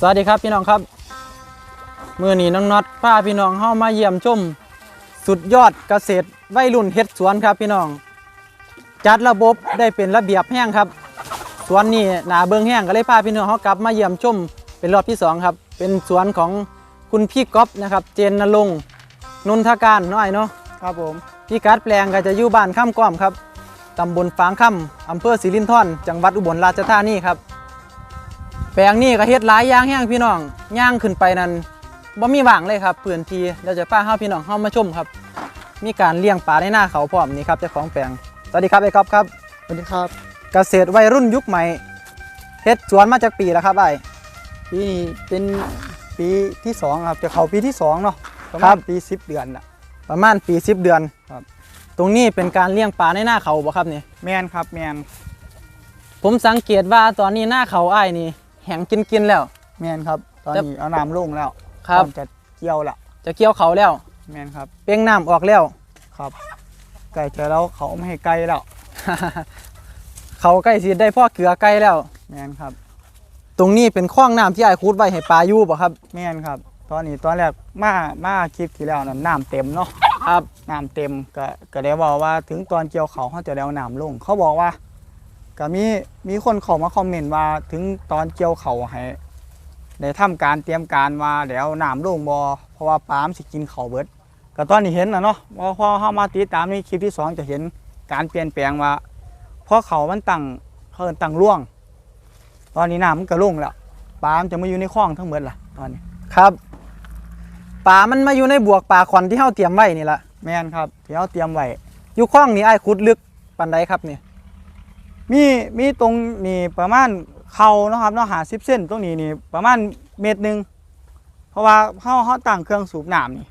สวัสดีครับพี่น้องครับมือนี้น้องน็อตพาพี่น้องเข้ามาเยี่ยมชมสุดยอดเกษตรวัยรุ่นเฮ็ดสวนครับพี่น้อง จัดระบบได้เป็นระเบียบแห้งครับสวนนี้หนาเบิงแห้งก็เลยพาพี่น้องเขากลับมาเยี่ยมชมเป็นรอบที่สองครับเป็นสวนของคุณพี่ก๊อฟนะครับ เจนนรงค์นนทการน้อยเนาะครับผมพี่กัดแปลงก็จะอยู่บ้านข้ามก้อมครับตำบลฟางค่ำอำเภอสิรินธรจังหวัดอุบลราชธานีครับ แปลงนี้ก็เฮ็ดหลายอย่างแห้งพี่น้องย่างขึ้นไปนั้นบ่มีว่างเลยครับพื้นที่เราจะพาเฮาพี่น้องเฮามาชมครับ มีการเลี้ยงปลาในหน้าเขาพร้อมนี่ครับเจ้าของแปลงสวัสดีครับไอ้ก๊อฟครับสวัสดีครับ เกษตรวัยรุ่นยุคใหม่เฮ็ดสวนมาจากปีแล้วครับไอ้ปีนี้เป็นปีที่สองครับจะเข้าปีที่สองเนาะประครัมาบณปีสิบเดือนละประมาณปี10เดือนครับ ตรงนี้เป็นการเลี้ยงปลาในหน้าเขาบ่ครับนี่แมนครับแมนผมสังเกตว่าตอนนี้หน้าเขาอ้ายนี่ แห้งกินๆแล้ว แมนครับ ตอนแต่นี้เอาน้ำลงแล้วครับ พอมจะเกี่ยวละจะเกี่ยวเขาแล้ว แมนครับเป้งน้ำออกแล้ว ครับไก่เจอแล้วเขาไม่ให้ไก่แล้วเขาใกล้สิได้พ่อเกลือไก่แล้ว แมนครับ ตรงนี้เป็นคลองน้ำที่ไอ้ายคูดไว้ให้ปลาอยู่บ่ครับ แมนครับ ตอนนี้ตอนแรกมามาคลิปที่แล้วนั้นน้ำเต็มเนาะครับ น้ำเต็มก็ก็ได้บอกว่าถึงตอนเกี่ยวเขาเขาจะได้เอาน้ำลงเขาบอกว่า ก็มีมีคนเข้ามาคอมเมนต์ว่าถึงตอนเกี่ยวเขาให้ได้ทำการเตรียมการว่าเดี๋ยวน้ำลงบอเพราะว่าปามสิกินเขาเบิดก็ตอนนี้เห็นนะเนาะว่าพอเข้ามาติดตามในคลิปที่สองจะเห็นการเปลี่ยนแปลงว่าเพราะเขามันตั้งเขาเอิ้นตั้งร่วง ตอนนี้น้ำมันก็ลงแล้วปลามจะมาอยู่ในคลองทั้งหมดล่ะตอนนี้ครับปลามันมาอยู่ในบวกปลาควันที่เฮาเตรียมไว้นี่ละแม่นครับที่เขาเตรียมไว้อยู่คลองนี้ไอ้คูดลึกปานใดครับนี่ มีมีตรงนี่ประมาณเข่าเนาะครับเนาะหาสิบเส้นตรงนี้นี่ประมาณเมตรหนึ่งเพราะว่าเขาเขาตั้งเครื่องสูบน้ำนี่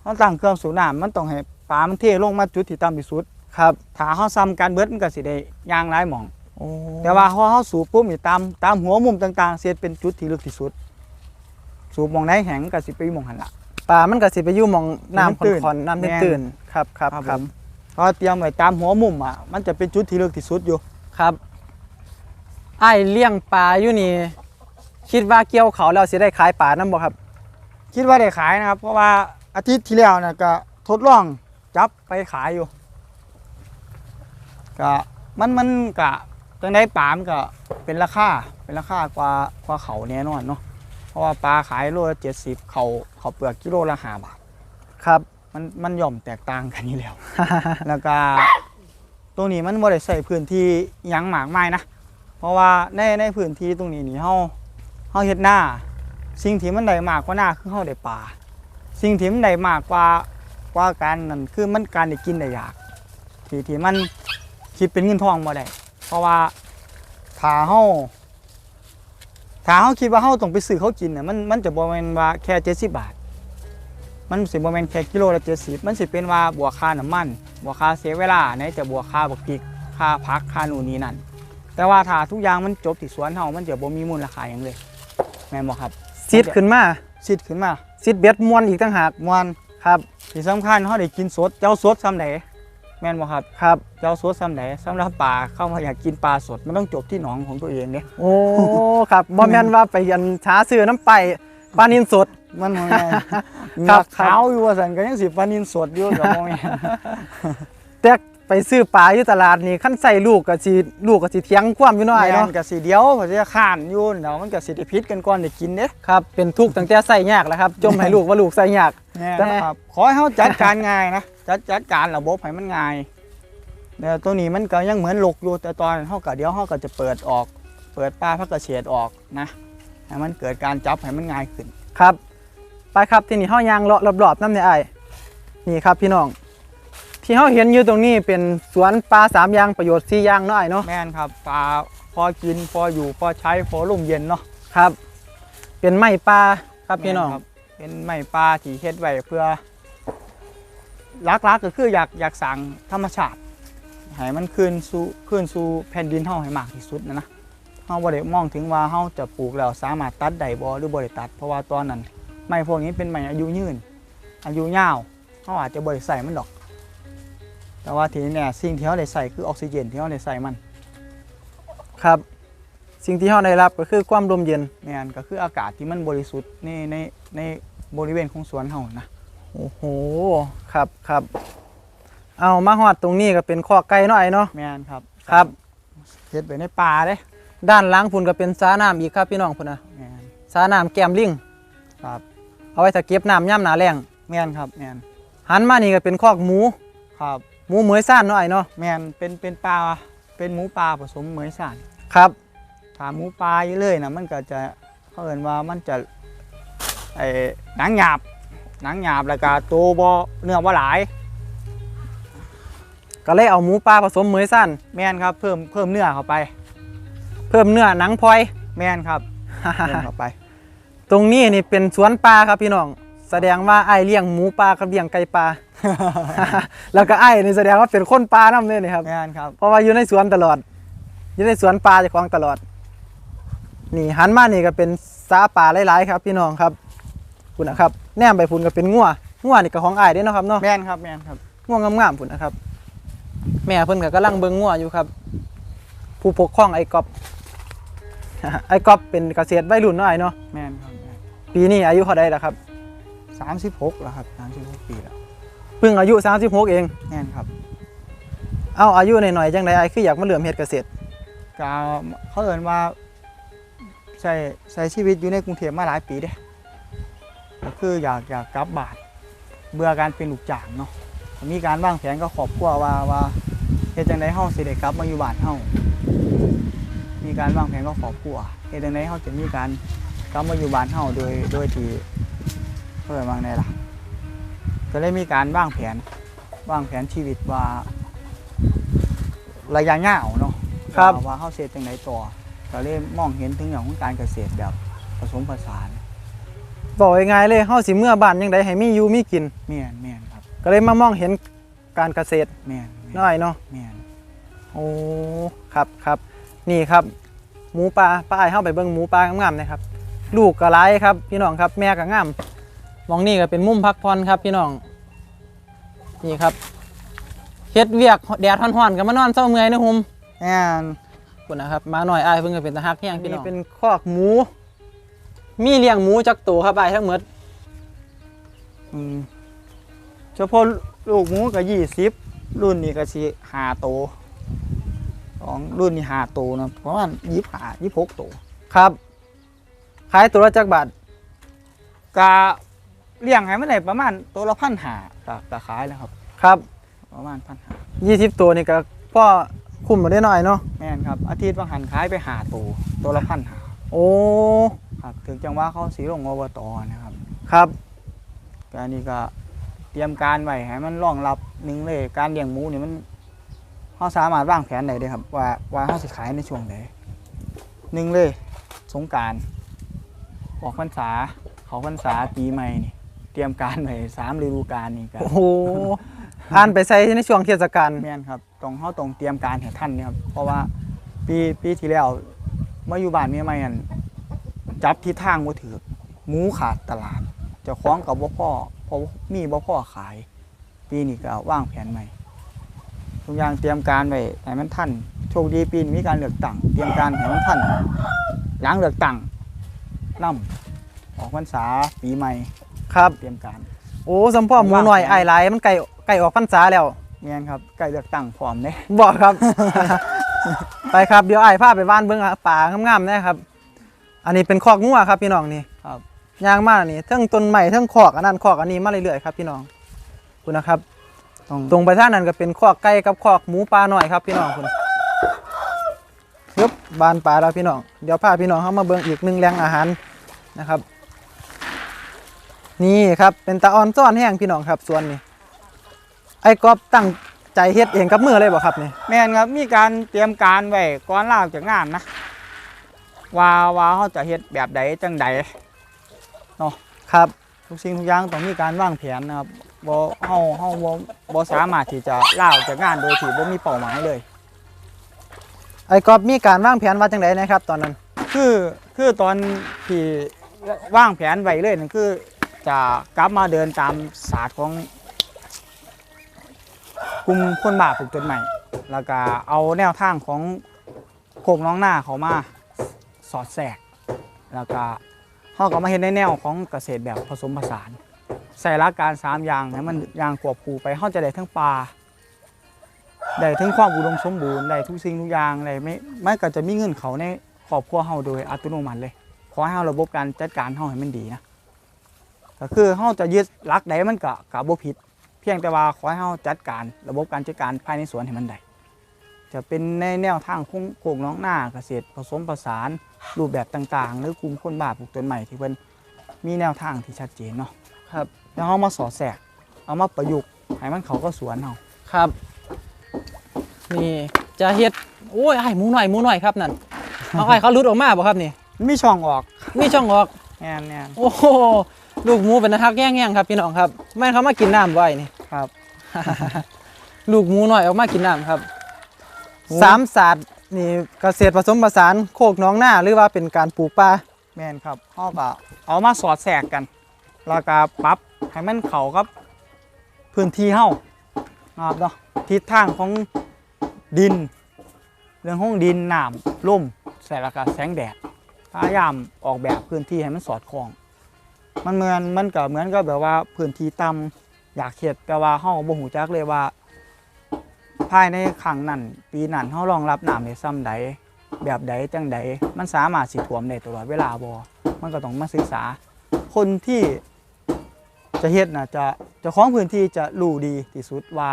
เขาตั้งเครื่องสูบน้ำมันต้องให้ปลามันเทลงมาจุดที่ต่ำที่สุดครับถ้าเขาซ้ำการเบิดมันก็สิได้ย่างหลายหมองโอ้แต่ว่าพอเขาสูบปุ๊บนี่ตามตามหัวมุมต่างๆ เสียเป็นจุดที่ลึกที่สุด สูบหมองไหนแห้งก็สิไปอยู่หมองหันละปลามันก็สิไปอยู่หมองน้ำตื้นคอนๆน้ำแม่นตื้นๆครับครับครับผมเขาเตรียมไว้ตามหัวมุมอะมันจะเป็นจุดที่ลึกที่สุดอยู่ ครับไอ้ายเลี้ยงปลาอยู่นี่ คิดว่าเกี่ยวเขาแล้วสิได้ขายปลานํบ่ครับ คิดว่าได้ขายนะครับ เพราะว่าอาทิตย์ที่แล้วนะก็ทดลองจับไปขายอยู่ก็มันมันกะจังได้ปลามนก็เป็นราคาเป็นราคากว่ากว่าเขาแน่นอนเนาะเพราะว่าปลาขายโลละเจ็ดสิบเขาเขาเปลือกกิโลละห้าบาทครับ มันมันย่อมแตกต่างกันอยู่แล้ว แล้วก็ต รงนี้มันบ่ได้ใส่พื้นที่ยังหมากไมายนะ เพราะว่าในในพื้นที่ตรงนี้นี่เฮาเฮาเฮ็ดหน้า สิ่งที่มันได้มากกว่าหน้าคือเฮาได้ปลาสิ่งที่มันได้มากกว่ากว่าการนั่นคือมันการได้กินได้อยาก ที่ที่มันคิดเป็นเงินทองบ่ได้ เพราะว่าถ้าเฮาถ้าเฮาคิดว่าเฮาต้องไปซื้อเขากินน่ะมันมันจะบ่แม่นว่าแค่70บาท มันสิบ่แม่นแค่กิโลละ70มันสิเป็นว่าบวกค่าน้ำมัน บวกค่าเสียเวลาไหนจะบวกค่าบักพริกค่าพักค่านู่นนี่นั่นแต่ว่าถ้าทุกอย่างมันจบที่สวนเฮามันจะบ่มีมูลค่าหยังเลยแม่นบ่ครับซิดขึ้นมาสิทธิ์ขึ้นมาซิดเบ็ดมวนอีกต่างหากม่วนครับที่สำคัญเฮาได้กินสดเจ้าสดซ้ำใดแม่นบ่ครับครับเจ้าสดซ้ำใดสำหรับปลาเข้ามาอยากกินปลาสดมันต้องจบที่หนองของตัวเองเด้โอ้ครับบ่แม่นว่าไปยันช้าซื้อน้ำไป ปลานินสด มันบ่แม่นครับเหงือกขาวอยู่ว่าซั่นก็ยังสิปลานินสดอยู่ก็บ่แม่นแต่ไปซื้อปลาอยู่ตลาดนี่คันใส่ลูกก็สิลูกก็สิเถียงความอยู่น้อยแม่เนาะนก็สิเดียวก็จะข้านอยู่เดี๋ยวมันก็สิได้พิษกันก่อนได้กินเด้ครับเป็นทุกข์ตั้งแต่ใส่ยากแล้วครับจมให้ลูกว่าลูกใส่ยาก แม่แต่ครับขอให้เขาจัดการง่ายนะจัดจัดการระบบให้มันง่ายเดี๋ยวตัวนี้มันก็ยังเหมือนหลกอยู่แต่ตอนเขาก็เดี๋ยวเขาก็จะเปิดออก เปิดป้าพักเกษตรออกนะ ให้มันเกิดการจับให้มันง่ายขึ้น ครับ ไปครับที่นี่เฮายางเลาะรอบๆน้ำในไอ้ายนี่ครับพี่น้อง ที่เฮาเห็นอยู่ตรงนี้เป็นสวนปลาสามอย่างประโยชน์สี่อย่างเนาะไอ้ายเนาะแม่นครับปลาพอกินพออยู่พอใช้พอร่มเย็นเนาะครับ เป็นไม้ปลาครับพี่น้อง แม่ครับเป็นไม้ปลาที่เฮ็ดไว้เพื่อลักๆก็คืออยากอยากสั่งธรรมชาติให้มันคืนสู่คืนสู่แผ่นดินเฮาให้มากที่สุดนะนะ เฮาบ่ได้มองถึงว่าเฮาจะปลูกแล้วสามารถตัดได้บ่หรือบ่ได้ตัด เพราะว่าตอนนั้นไม้พวกนี้เป็นไม้อายุยืน อายุยาวเฮาอาจจะบ่ได้ใส่มันดอก แต่ว่าทีนี้เนี่ยสิ่งที่เฮาได้ใส่คือออกซิเจนที่เฮาได้ใส่มัน ครับ สิ่งที่เฮาได้รับก็คือความร่มเย็นแม่นก็คืออากาศที่มันบริสุทธิ์ในในในบริเวณของสวนเฮานะโอ้โหครับครับเอามาฮอดตรงนี้ก็เป็นคอกไก่เนาะไอ้เนาะแม่นครับครับเฮ็ดไว้ในป่าเด้ ด้านหลังพุ่นก็เป็นสระน้ำอีกครับพี่น้องพุ่นนะแม่นสระน้ำแก้มลิงครับเอาไว้ถ้าเก็บน้ำย่ำหนาแรงแม่นครับแม่นหันมานี่ก็เป็นคอกหมูครับหมูเหมือยซ่านเนาะไอ้เนาะแม่นเป็นเป็นปลาเป็นหมูป่าผสมเหมือยสานครับถ้าหมูป่าอยู่เลยนะมันก็จะเขาเอิ้นว่ามันจะไอ้หนังหยาบหนังหยาบแล้วก็ตัวบ่เนื้อบ่หลาย ก็เลยเอาหมูปลาผสมเหมือยซ่านแม่นครับเพิ่มเพิ่มเนื้อเข้าไป เพิ่มเนื้อหนังพลอย แม่นครับเพิ่มเข้าไป ตรงนี้นี่เป็นสวนปลาครับพี่น้อง แสดงว่าไอ้ายเลี้ยงหมูปลากับเลี้ยงไก่ปลา แล้วก็ไอ้ายนี่แสดงว่าเป็นคนปลาน้ำเลยนี่ครับ แม่นครับ เพราะว่าอยู่ในสวนตลอด อยู่ในสวนปลาเจะคลองตลอด นี่หันมานี่ก็เป็นสาป่าหลายๆ ครับพี่น้องครับคุณนะครับแนมไปพุ่นก็เป็นงัวงัวนี่ก็ของอ้ายเด้เนาะครับเนาะแม่นครับแม่นครับงัวงามๆพุ่นนะครับ แม่เพิ่นก็กำลังเบิ่งงัวอยู่ครับ ผู้ปกครองไอ้กอบ ไอ้กอบเป็นเกษตรวัยรุ่นเนาะไอ้เนาะแม่นครับแม่นปีนี้อายุเท่าใดล่ะครับสามสิบหกแล้วครับสามสิบหกปีแล้วเพิ่งอายุ 36 เอง แม่นครับเอาอายุหน่อยๆจังไดไอ้คืออยากมาเริ่มเฮ็ดเกษตรก็เขาเอิ้นว่าใช้ใช้ชีวิตอยู่ในกรุงเทพมาหลายปีเด้ก็คืออยากอยากกลับบ้านเบื่อการเป็นลูกจ้างเนาะมีการวางแผนกับครอบครัวว่าว่าเฮ็ดจังไดเฮาสิได้กลับมาอยู่บ้านเฮา มีการวางแผนกับครอบครัวเฮ็ดจังไดเฮาจะมีการกลับมาอยู่บ้านเฮาโดยโดยที่เพิ่นว่าไงล่ะก็เลยมีการวางแผนวางแผนชีวิตว่าระยะยาวเนาะครับว่าว่าเฮาเฮ็ดจังไดต่อก็เลยมองเห็นถึงเรื่องของการเกษตรแบบผสมผสานบอกง่ายๆเลยเฮาสิเมื่อบ้านจังไดให้มีอยู่มีกินแม่นแม่นครับก็เลยมามองเห็นการเกษตรแม่นแม่นน้อยเนาะแม่นโอ้ครับครับ นี่ครับ หมูปลาป้าไอ้ายเฮาไปเบิ่งหมูปลางามๆนะครับ ลูกก็หลายครับ พี่น้องครับแม่ก็งามมองนี่ก็เป็นมุมพักผ่อนครับพี่น้อง นี่ครับเฮ็ดเวียกแดดร้อนๆก็มานอนเศร้าเมื่อยนะหุมแม่นคุณนะครับมาหน่อยอ้ายเพิ่งก็เป็นตาฮักแห้งพี่น้องเป็นคอกหมู มีเลี้ยงหมูจักตัวครับอ้ายทั้งหมดอืมเฉพาะลูกหมูก็20รุ่นนี้ก็สิ5โต วของรุ่นนี้5โตวเนาะประมาณ25 26โตวครับขายตัวละจักบาทก็เลี้ยงให้มันได้ประมาณตัวละ1,500ก็ก็ขายแล้วครับ ครับ ประมาณ1,500ยี่สิบตัวนี่ก็พ่อคุ้มมาได้หน่อยเนาะแม่นครับ อาทิตย์บางหันขายไป5ตัวตัวละ1,500โอ้ครับถึงจังว่าเขาสีลงอบตนะครับ ครับการนี้ก็เตรียมการไว้ให้มันรองรับหนึ่งเลยการเลี้ยงหมูนี่มัน เขาสามารถวางแผนได้เลยครับ ว่าว่าเขาสิขายในช่วงไหนหนึ่งเลยสงกรารออกพรรษาเขาพรรษาปีใหม่นี่เตรียมการไว้สามฤดูกาลนี่กันโอ้โหอ่านไปใส่ในช่วงเทศกาลแม่นครับตรงเขาตรงเตรียมการให้ท่านนี่ครับเพราะว่าปีปีที่แล้วเมื่ออยู่บ้านเมียใหม่อันจับทิศทางบ่ถือหมูขาดตลาดเจ้าของกับบ่พ่อเพราะมีบ่พ่อขาย ปีนี้ก็วางแผนใหม่ ทุกอย่างเตรียมการไว้ให้มันทันโชคดีปีนี้มีการเลือกตั้งเตรียมการให้มันทันหลังเลือกตั้งนำออกพรรษาปีใหม่ครับเตรียมการ โอ้สมพ่อหมูหน่อยไอ้ายหลายมันไก่ไก่ออกพรรษาแล้วแม่นครับใกล้เลือกตั้งพร้อมเด้บอกครับ ไปครับเดี๋ยวไอ้ายพาไปบ้านเบิ้งป่างามๆนะครับ อันนี้เป็นคอกงัวครับพี่น้องนี่ครับยางมากนี่ทั้งต้นใหม่ทั้งคอกอันนั้นคอกอันนี้มาเรื่อยๆครับพี่น้องคุณนะครับ ต้องตรงไปท่างนั้นก็เป็นคอกไก่กับคอกหมูปลาหน่อยครับพี่น้องคุณยบบานปลาแล้วพี่น้องเดี๋ยวพาพี่น้องเข้ามาเบิ่งอีกหนึ่งแหล่งอาหารนะครับ นี่ครับเป็นตาออนซ่อนแห้งพี่น้องครับส่วนนี้ไอ้กอบตั้งใจเฮ็ดเองกับมือเลยบ่ครับนี่แม่นครับมีการเตรียมการไว้ก่อนลาออกจากงานนะว่าว่าเขาจะเฮ็ดแบบใดจังใดครับ ทุกสิ่งทุกอย่างต้องมีการวางแผนนะครับ บ่เฮาเฮาบ่บ่สามารถที่จะลาออกจากงานโดยที่บ่มีเป้าหมายเลย ไอ้กอบมีการวางแผนว่าจังไดนะครับ ตอนนั้น คือคือตอนที่วางแผนไว้เลยนั่นคือจะกลับมาเดินตามศาสตร์ของกลุ่มคนบาปลูกต้นใหม่ แล้วก็เอาแนวทางของโคกน้องหน้าเขามาสอดแทรกแล้วก็เขาก็มาเห็นในแนวของเกษตรแบบผสมผสาน ใส่ลักการสามอย่างให้มันอย่างควบคู่ไปเขาจะได้ทั้งปลาได้ทั้งความอุดมสมบูรณ์ได้ทุกสิ่งทุกอย่างได้ไม่ไม่ก็จะมีเงินเขาในครอบครัวเฮาโดยอัตโนมัติเลย ขอให้เฮาระบบการจัดการเฮาให้มันดีนะก็คือเฮาจะยึดหลักใดมันก็ก็บ่ผิด เพียงแต่ว่าขอให้เฮาจัดการระบบการจัดการภายในสวนให้มันได้จะเป็นในแนวทางโคงโคกน้องหน้าเกษตรผสมผสานรูปแบบต่างๆ หรือกลุ่มคนบาปลูกต้นใหม่ที่เพิ่นมีแนวทางที่ชัดเจนเนาะ ครับ แล้วเอามาสอดแทรกเอามาประยุกต์ให้มันเขาก็สวนเฮาครับ นี่จะเฮ็ดโอ้ยไอ้ายหมูหน่อยหมูหน่อยครับนั่นเอาไอ้ายเขาหลุดออกมาบ่ครับนี่มีช่องออกมีช่องออกแน่นแน่นโอ้โหลูกหมูเป็นนักแง่งๆครับพี่น้องครับแม่นเขามากินน้ำไว้นี่ครับ ลูกหมูหน่อยออกมากินน้ำครับโอ้สามศาสตร์นี่เกษตรผสมผสานโคกหน้องหน้าหรือว่าเป็นการปลูกป่าแม่นครับเฮาก็เอามาสอดแทรกกัน แล้วก็ปรับให้มันเข้ากับพื้นที่เฮานะครับเนาะทิศทางของดิน เรื่องของดินน้ำลมใส่แล้วก็แสงแดดพยายามออกแบบพื้นที่ให้มันสอดคล้อง มันเหมือนมันก็เหมือนกับแบบว่าพื้นที่ต่ำอยากเฮ็ดแต่ว่าเฮาบ่ฮู้จักเลยว่าภายในครั้งนั้นปีนั้นเฮารองรับน้ำได้ซ้ำใดแบบใดจังใดมันสามารถสิท่วมได้ตลอดเวลาบ่มันก็ต้องมาศึกษา คนที่จะเฮ็ดน่ะจะเจ้าของพื้นที่จะรู้ดีที่สุดว่า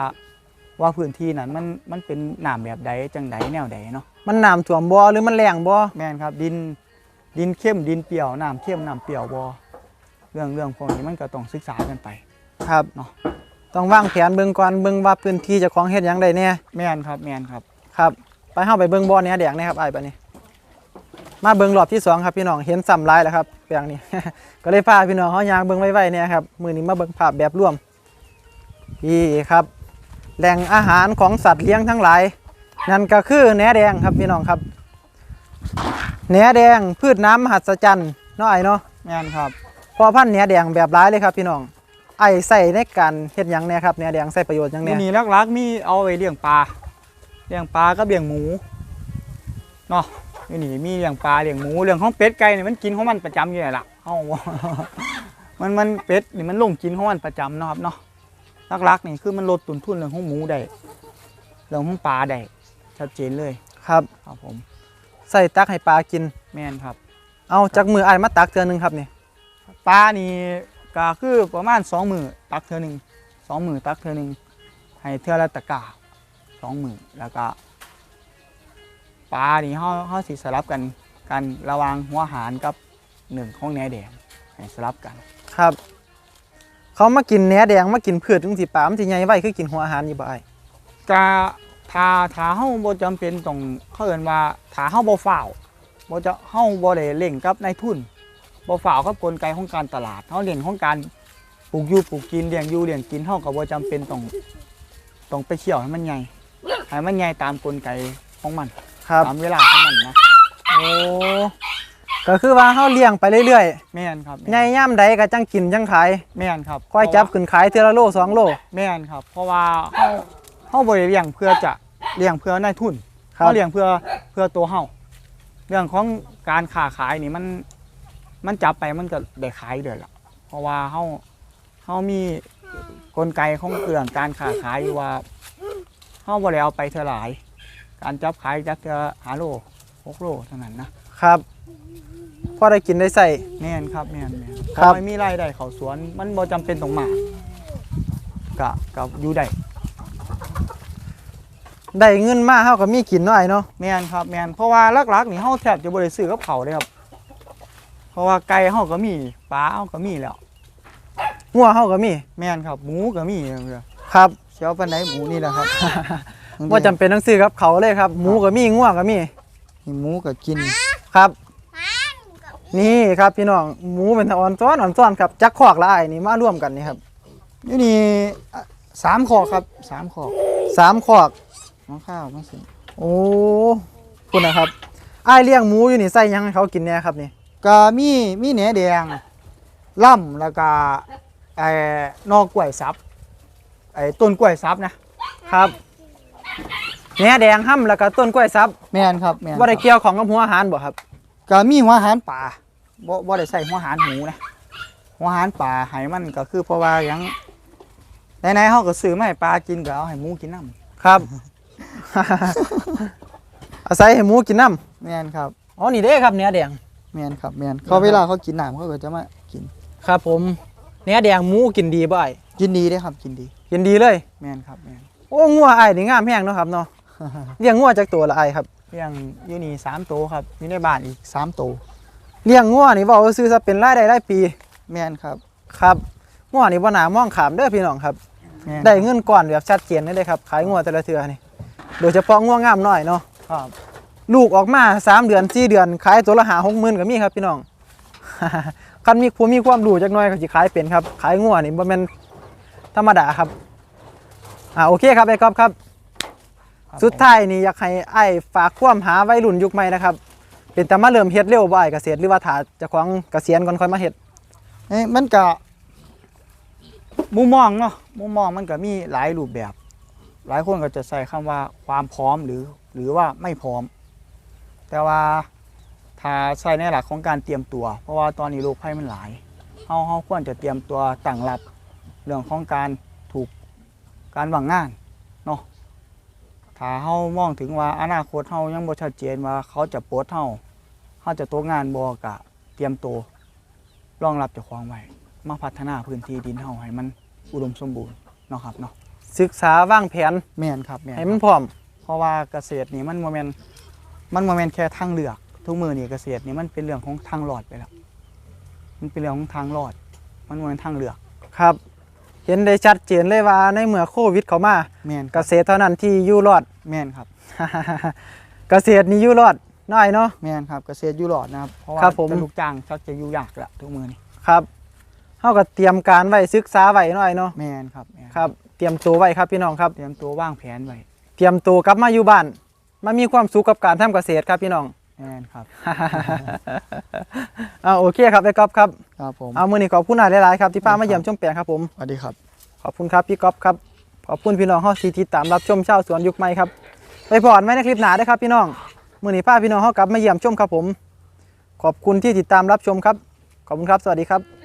ว่าพื้นที่นั้นมันมันเป็นน้ำแบบใดจังใดแนวใดเนาะมันน้ำท่วมบ่หรือมันแรงบ่แม่นครับ ดินดินเข้มดินเปรี้ยวน้ำเข้มน้ำเปรี้ยวบ่เรื่องเรื่องพวกนี้มันก็ต้องศึกษากันไปครับเนาะต้องวางแผนเบิ่งก่อนเบิ่งว่าพื้นที่เจะของเฮ็ดหยังได้แน่แม่นครับแม่นครับครับ ไปเฮาไปเบิ่งบ่อเนี้ยแดงนะครับไอ้ายบัดนี้ มาเบิ่งรอบที่สองครับพี่น้องเห็นซ้ำหลายแล้วครับแปลงนี้ ก็เลยพาพี่น้องเฮายางเบิงไว้ๆเนี่ยครับมือนี้มาเบิงภาพแบบรวมนี่ครับ แหล่งอาหารของสัตว์เลี้ยงทั้งหลาย นั่นก็คือแหนแดงครับพี่น้องครับแหนแดงพืชน้ำมหัศจรรย์เนาะไอ้เนาะแม่นครับพอพันธุ์แหนแดงแบบร้ายเลยครับพี่น้องไอใส่ในการเฮ็ดยังเนี่ยครับแหนแดงใส่ประโยชน์ยังนี่เนี่ยนี่ลักมีเอาไว้เลี้ยงปลาเลี้ยงปลาก็เลี้ยงหมูเนาะ นี่นี่มีเลี้ยงปลาเลี้ยงหมูเรื่องของเป็ดไก่นี่มันกินของมันประจำอยู่แล้วล่ะเฮาบ่มันมันเป็ดนี่มันลงกินของมันประจำเนาะครับเนาะลักๆนี่คือมันลดต้นทุนเรื่องของหมูได้เรื่องของปลาได้ชัดเจนเลยครับครับผมใส่ตักให้ปลากินแม่นครับ เอาจากมือไอ้ายมาตักเทือหนึงครับนี่ปลานี่ก็คือประมาณสองมือตักเทือหนึ่งสองมือตักเทือหนึ่งให้เทือละตะกร้าสองมือแล้วก็ ปลานี่เขาเขาสิสลับกันกันระหวางหัวหารกับหนึ่งของแหนแดงให้สลับกัน ครับ เขามากินแหนแดงมากินพืชจังสิปลามันสิใหญ่ไว้คือกินหัวอาหารอยู่บ่ไอ้ายก็ถ้าถ้าเฮาบ่จำเป็นต้องเขาเอิ้นว่าถ้าเฮาบ่ฝ้าวบ่จะเฮาบ่ได้เล่งกับนายทุนบ่ฝ้าวกับกลไกของการตลาดเฮาเล่นของการปลูกอยู่ปลูกกินเลี้ยงอยู่เลี้ยงกินเฮาก็บ่จำเป็นต้องต้องไปเขี่ยวให้มันใหญ่ให้มันใหญ่ตามกลไกของมัน ครับ ตามเวลาของมันนะโอ้ก็คือว่าเฮาเลี้ยงไปเรื่อยแม่นครับๆใหญ่ย่ามใดก็จังกินจังขายแม่นครับค่อยจับขึ้นขายเทือละโลสองโลแม่นครับ เพราะว่าเฮาเฮาบ่ได้เลี้ยงเพื่อจะเลี้ยงเพื่อนายทุนครับเขาเลี้ยงเพื่อเพื่อตัวเฮาเรื่องของการค้าขายนี่มันมันจับไปมันก็ได้ขายเดือนละเพราะว่าเฮาเฮามีกลไกของเรื่องการค้าขายอยู่ว่าเฮาบ่ได้เอาไปเท่าหลาย การจับขายจักเท่าหาโลหกโลเท่านั้นนะครับพอได้กินได้ใส่ แม่นครับแม่นแม่นครับพอไม่มีรายได้เข้าสวน มันบ่จำเป็นต้องมากก็ก็อยู่ได้ได้เงินมาเฮาก็มีกินเนาะไอ้เนาะแม่นครับแม่นเพราะว่าหลักๆนี่เฮาแทบจะบ่ได้ซื้อกับเขาวเลยครับ เพราะว่าไก่เฮาก็มีปลาเฮาก็มีแล้ว งัวเฮาก็มีแม่นครับ หมูก็มีเด้อครับเชียวปานใดหมูนี่แหละครับ ว่าจำเป็นต้องซื้อกับเขาเลยครับ หมูก็มีงัวก็มีนี่หมูก็กินครับ นี่ครับพี่น้องหมูเป็นตะอ่อนซ้อนอ่อนซ้อนครับจักขอกละไอ้นี่มาร่วมกันนี่ครับนี่นี่อะสามขอกครับสามขอกสามขอกน้องข้าวมาสิโอ้คุณนะครับไอ้ายเลี้ยงหมูอยู่นี่ใส่หยังให้เขากินเนี่ยครับนี่ก็มีมีแหนแดงล่ำแล้วก็ไอ้นอกล้วยซับไอ้ต้นกล้วยซับนะครับ แหนแดงห้ำแล้วก็ต้นกล้วยซับแม่นครับแม่นว่าได้เกี่ยวของกับหัวอาหารบ่ครับ ก็มีหัวอาหารป่าบ่บ่ได้ใส่หัวอาหารหมูนะหัวอาหารป่าให้มันก็คือเพราะว่าหยังไหนๆเฮาก็ซื้อมาให้ปลากินก็เอาให้หมูกินน้ำครับ อาศัยให้หมูกินน้แม่นครับำอ๋อนี่เด้ครับเนื้อแดง แม่นครับแม่นเขาเวลาเขากินน้ำเขาก็จะมากินครับผมเนื้อแดงหมูกินดีบ่ไอ้กินดีเด้ครับกินดี กินดีเลย แม่นครับแม่น โอ้งัวไอ้นี่งามแห้งเนาะครับเนาะเลี้ยงงัวจากตัวละไอ้ครับเลี้ยงอยู่นี่สามตัวครับอยู่ในบ้านอีกสามตัวเลี้ยงงัวนี่บอกว่าซื้อซะเป็นรายได้รายปีแม่นครับครับงัวนี่บ่หนามองขามเด้อพี่น้องครับ แม่นได้เงินก่อนแบบชัดเจนเลยเด้ครับขายงัวแต่ละเทื่อนี่โดยเฉพาะงัวงามน้อยเนาะ ครับ ลูกออกมาสามเดือนสี่เดือน ขายตัวละหาหกหมื่นก็มีครับพี่น้อง คันมีผู้มีความรู้จักหน่อยก็สิขายเป็นครับ ขายงัวนี่บ่แม่นธรรมดาครับ อ่าโอเคครับไอ้ก๊อฟครับครับ สุดท้ายนี่อยากให้ไอ้ฝากความหาวัยรุ่นยุคใหม่นะครับ เป็นแต่มาเริ่มเฮ็ดเร็วบ่ไอ้เกษตรหรือว่าถ้าเจะของเกษียณก่อนค่อยมาเฮ็ด เอ้ยมันก็มุมมองเนาะมุมมองมันก็มีหลายรูปแบบ หลายคนก็จะใส่คำว่าความพร้อมหรือหรือว่าไม่พร้อม แต่ว่าถ้าใช้ในหลักของการเตรียมตัว เพราะว่าตอนนี้โรคภัยมันหลายเฮาเฮาควรจะเตรียมตัวตั้งรับเรื่องของการถูก การวางงานเนาะถ้าเฮามองถึงว่าอนาคตเฮายังบ่ชัดเจนว่าเขาจะปลดเฮาเฮาจะตกงานบ่กะเตรียมตัวรองรับเจ้าของไว้มาพัฒนาพื้นที่ดินเฮาให้มันอุดมสมบูรณ์เนาะครับเนาะศึกษาวางแผนแม่นครับแม่นให้มันพร้อม เพราะว่าเกษตรนี่มันโมเมนมันโมเมนแค่ทางเลือก ทุกมือนี่เกษตรนี่มันเป็นเรื่องของทางรอดไปแล้วมันเป็นเรื่องของทางรอด มันโมเมนทางเลือกครับ เห็นได้ชัดเจนเลยว่าในเมื่อโควิดเข้ามาแม่นเกษตรเท่านั้นที่อยู่รอด แม่นครับ เกษตรนี่อยู่รอดน้อยเนาะ แม่นครับเกษตรอยู่รอดนะครับ เพราะว่าครับผมเป็นลูกจ้างชักจะอยู่ยากละทุกมือนี่ครับเฮาก็เตรียมการไว้ศึกษาไว้หน่อยเนาะแม่นครับแม่นครับเตรียมตัวไว้ครับพี่น้องครับ เตรียมตัววางแผนไว้ เตรียมตัวกลับมาอยู่บ้านมามีความสุขกับการทำเกษตรครับพี่น้อง แม่นครับเอาโอเคครับไอ้ก๊อฟครับครับผม เอามือนี้ขอบคุณหลายๆครับที่พามาเยี่ยมชมแปลงครับผมสวัสดีครับ ขอบคุณครับพี่ก๊อฟครับ ขอบคุณพี่น้องเฮาที่ติดตามรับชมชาวสวนยุคใหม่ครับ ไปพอดไว้ในคลิปหน้าเด้วยครับพี่น้อง มือนี้พาพี่น้องเฮากลับมาเยี่ยมชมครับผม ขอบคุณที่ติดตามรับชมครับ ขอบคุณครับ สวัสดีครับ